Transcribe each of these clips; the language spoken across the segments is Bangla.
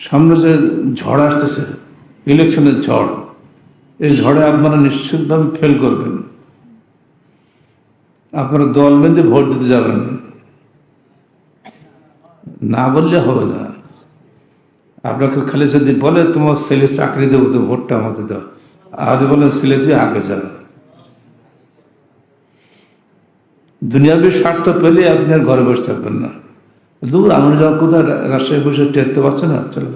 সামনে যে ঝড় আসতেছে, ইলেকশনের ঝড়, এই ঝড়ে আপনারা নিশ্চিতভাবে ফেল করবেন। আপনারা দল বেঁধে ভোট দিতে যাবেন। না বললে হবে না। আপনাকে খালি যদি বলে, তোমার ছেলে চাকরি দেবো তো ভোটটা আমাদের দাও। আর বলে ছেলে, তুই আগে যা। দুনিয়াবি স্বার্থ পেলে আপনি আর ঘরে বসে থাকবেন না। দূর আমি যখন কোথায় রাজশাহী বসে টেরতে পারছে না, চলো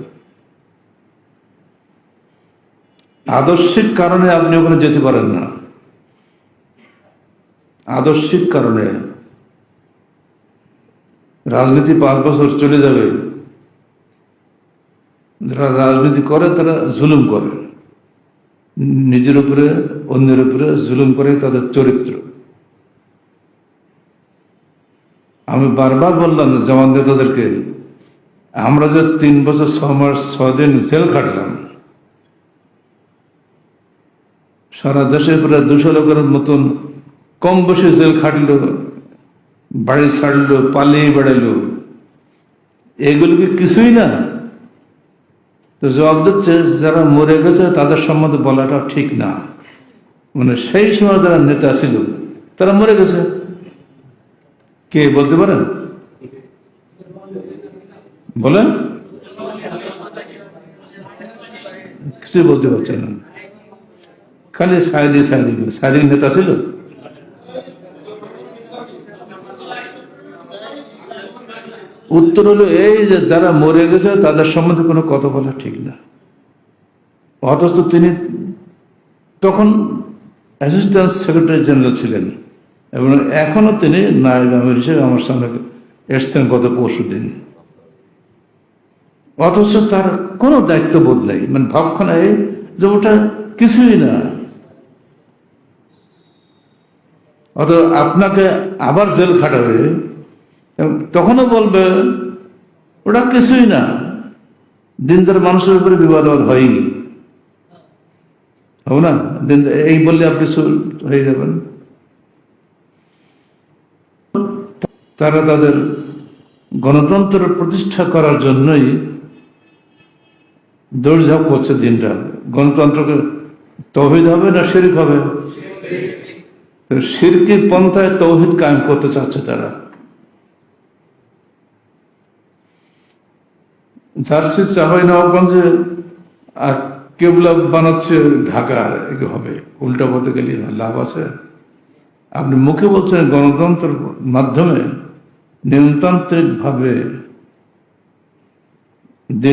আদর্শিক কারণে আপনি ওখানে যেতে পারেন না। আদর্শিক কারণে রাজনীতি পাঁচ বছর চলে যাবে। যারা রাজনীতি করে, তারা জুলুম করে। নিজের উপরে, অন্যের উপরে জুলুম করে তাদের চরিত্র। আমি বারবার বললাম জওয়ান নেতাদেরকে আমরা যে তিন বছর ছ মাস, ছ দিন জেল খাটলাম। সারা দেশে প্রায় দুশো লোকের মতন কম বসে জেল খাটলো, বাড়ি ছাড়লো, পালিয়ে বেড়ালো। এগুলো কি কিছুই না। তো জবাব দিচ্ছে, যারা মরে গেছে, তাদের সম্বন্ধে বলাটা ঠিক না। মানে সেই সময় যারা নেতা ছিল, তারা মরে গেছে। কে বলতে পারেন? বলেন। কিছুই বলতে পারছেন না। খালি সায়দি সায়দি সায়দি নেতা ছিল? উত্তর হলো এই যে যারা মরে গেছে, তাদের সম্বন্ধে কোনো কথা বলা ঠিক না। অথচ তিনি তখন অ্যাসিস্ট্যান্ট সেক্রেটারি জেনারেল ছিলেন। এবং এখনও তিনি নায়ক আমির হিসেবে আমার সামনে এসছেন গত পরশু দিন। অথচ তার কোনো দায়িত্ববোধ নেই। মানে ভাবখানা এই যে ওটা কিছুই না। অত আপনাকে আবার জেল খাটাবে তখনও বলবে, ওটা কিছুই না। দিনদার মানুষের উপরে বিবাদ হয়ই। হবে না? দিন এই বললে আপনি হয়ে যাবেন। তারা তাদের গণতন্ত্র প্রতিষ্ঠা করার জন্যই দৌড়ঝাঁপ করছে দিনটা গণতন্ত্রকে তৌহিদ হবে না শিরিক হবে? শিরকির পন্থায় তৌহিদ কায়েম করতে চাচ্ছে তারা। যাচ্ছে চাপাই, নবাবগঞ্জে আর কেবলা বানাচ্ছে ঢাকার হবে? উল্টা পথে গেলে লাভ আছে? আপনি মুখে বলছেন গণতন্ত্রের মাধ্যমে নিয়মতান্ত্রিক ভাবে